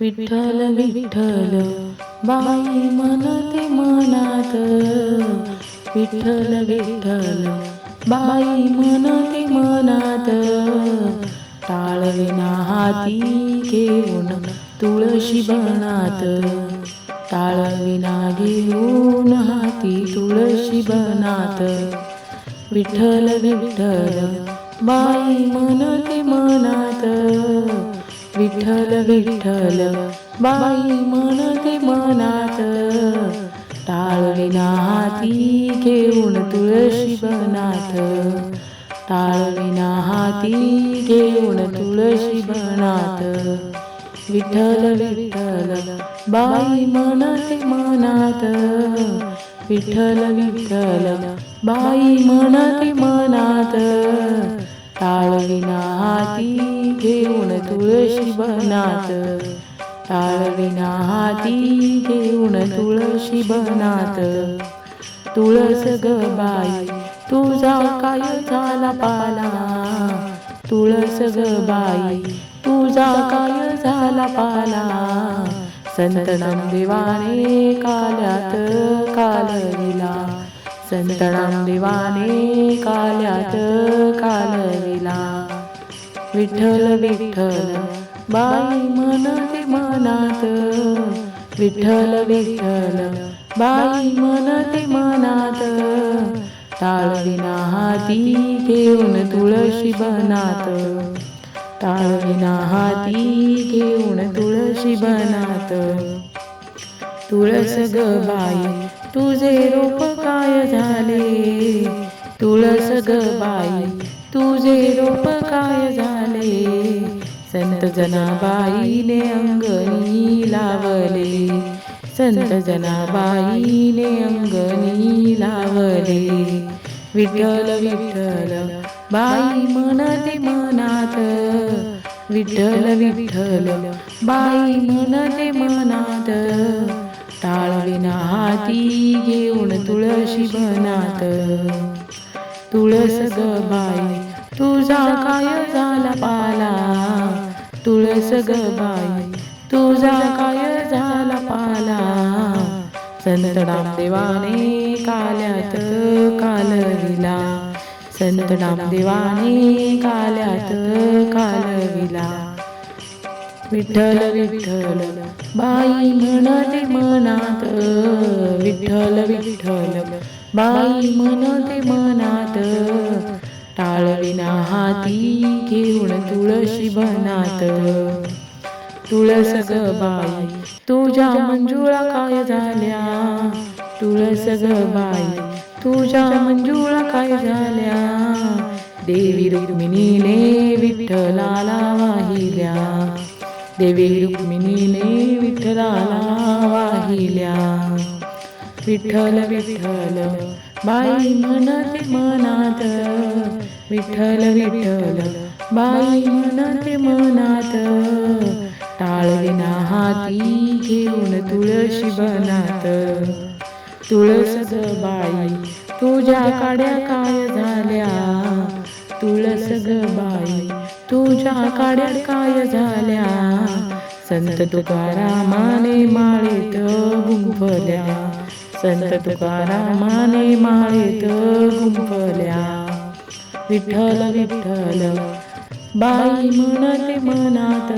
विठ्ठल विठ्ठल बाई म्हणते मनात. विठ्ठल विठ्ठल बाई म्हणते मनात. टाळविना हाती घेऊन तुळशी बनात. टाळविना घेऊन हाती तुळशी बनात. विठ्ठल विठ्ठल बाई म्हणते मनात. विठ्ठल विठ्ठल बाई म्हणते मनात टाळविना हाती घेऊन तुळशी बनात. टाळविना हाती घेऊन तुळशी बनात. विठ्ठल विठ्ठल बाई म्हणते मनात. विठ्ठल विठ्ठल बाई म्हणते मनात. टाळविना हाती घेऊन तुळशी बनात. टाळविना हाती घेऊन तुळशी बनात. तुळस ग बाई तुझा काय झाला पाला? तुळस ग बाई तुझा काय झाला पाला? संत नामदेवाने काल्यात कालविला संत नामदेवाने काल्यात कालविला. विठ्ठल विठ्ठल बाई म्हणते मनात. विठ्ठल विठ्ठल बाई म्हणते मनात. ताळविना हाती घेऊन तुळशी बनात. ताळविना हाती घेऊन तुळशी बनात. तुळस ग बाई तुझे रोप काय झाले? तुळस ग बाई तुझे रोप काय झाले? संत जनाबाईने अंगणी लावले. संत जनाबाईने अंगणी लावले. विठ्ठल विठ्ठल बाई म्हणते मनात. विठ्ठल विठ्ठल बाई म्हणते मनात. टाळविना हाती घेऊन तुळशी बनात तुळस ग बाई तुझा काय झाला पाला? तुळस ग बाई तुझा काय झाला पाला? संत नामदेवाने काल्यात कालविला संत नामदेवाने काल्यात कालविला विठ्ठल विठ्ठल बाई म्हणते मनात विठ्ठल विठ्ठल. बाई म्हणते मनात टाळविना हाती घेऊन तुळशी बनात. तुळस ग बाई तुझ्या मंजुळा काय झाल्या? तुळस ग बाई तुझ्या मंजुळा काय झाल्या? देवी रुक्मिणीने विठ्ठलाला वाहिल्या. देवी रुक्मिणीने विठ्ठलाला वाहिल्या. विठ्ठल विठ्ठल बाई म्हणते मनात. विठ्ठल विठ्ठल बाई म्हणते मनात. टाळविना हाती घेऊन तुळशी बनात. तुळस बाई तुझ्या काड्या काय झाल्या? तुळस ग बाई तुझ्या काड्या काय झाल्या? संत तुकारामाने माळीत गुंफल्या. संत तुकारामाने माळीत गुंफल्या. विठ्ठल विठ्ठल बाई म्हणते मनात.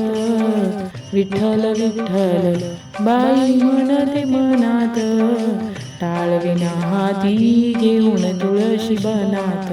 विठ्ठल विठ्ठल बाई म्हणते मनात. टाळविना हाती घेऊन तुळशी बनात.